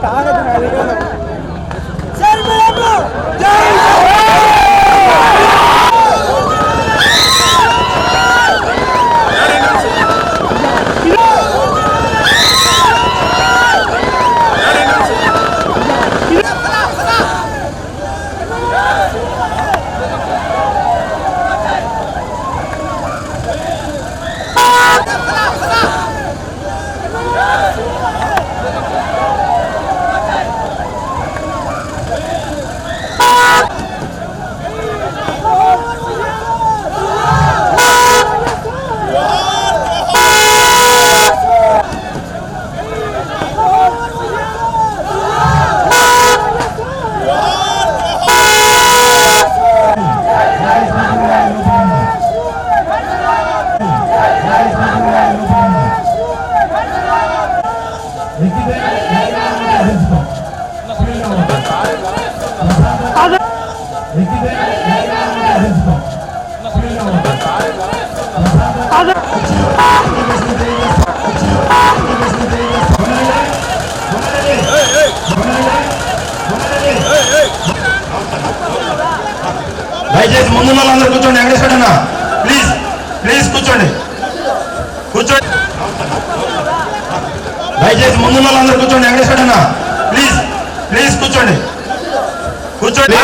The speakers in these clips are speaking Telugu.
啥事 దయచేసి ముందున్న వాళ్ళందరూ కూర్చోండి వెంకటేశ్వర అన్న. ప్లీజ్ ప్లీజ్ కూర్చోండి. కూర్చోండి. దయచేసి ముందున్న వాళ్ళందరూ కూర్చోండి వెంకటేశ్వర అన్న. ప్లీజ్ ప్లీజ్ కూర్చోండి. కూర్చోండి.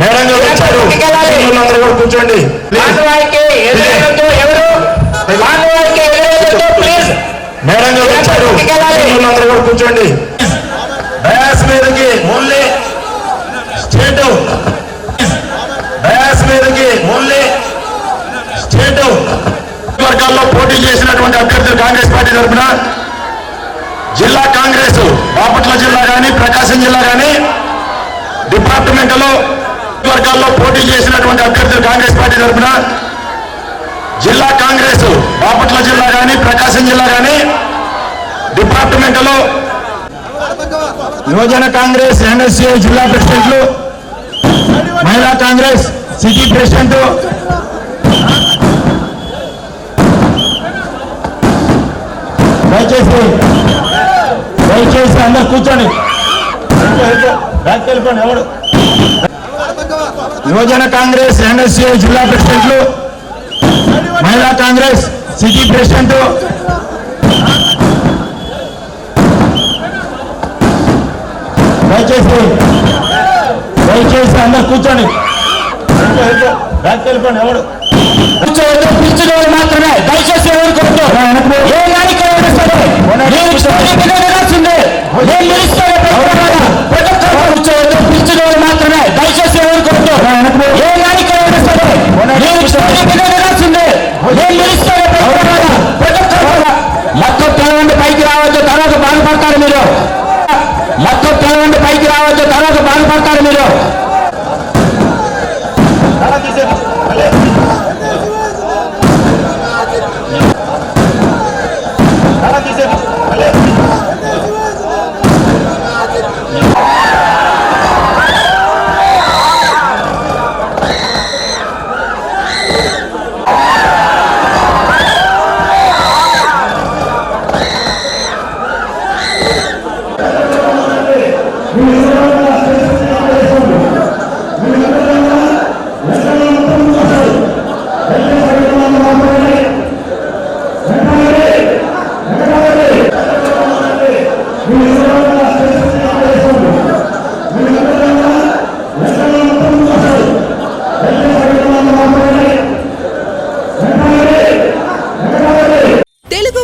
మేడం గారు. వచ్చారు. కూడా మేడం గారు కూడా కూర్చోండి డయాస్ మీదకి ఓన్లీ స్టేట్ డయాస్ మీదకి ఓన్లీ స్టేట్ వర్గాల్లో పోటీ చేసినటువంటి అభ్యర్థులు కాంగ్రెస్ పార్టీ తరఫున జిల్లా కాంగ్రెస్ బాపట్ల జిల్లా కానీ ప్రకాశం జిల్లా కానీ డిపార్ట్మెంట్లో వర్గాల్లో పోటీ చేసినటువంటి అభ్యర్థులు కాంగ్రెస్ పార్టీ తరఫున జిల్లా కాంగ్రెస్ బాపట్ల జిల్లా కానీ ప్రకాశం జిల్లా కానీ డిపార్ట్మెంట్లో యువజన కాంగ్రెస్ ఎన్ఎస్ఏ జిల్లా ప్రెసిడెంట్లు మహిళా కాంగ్రెస్ సిటీ ప్రెసిడెంట్ దయచేసి దయచేసి అందరు కూర్చోండి. ఎవడు? యువజన కాంగ్రెస్ ఎన్ఎస్ఏ జిల్లా ప్రెసిడెంట్లు మహిళా కాంగ్రెస్ సిటీ ప్రెసిడెంట్. దయచేసి దయచేసి అందరు కూర్చోండి. ఎవడు? కూర్చోవద్దు మాత్రమే. దయచేసి ఏ సరే నేను 100%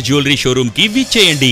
జ్యువెలరీ షోరూమ్కి విచ్చేయండి.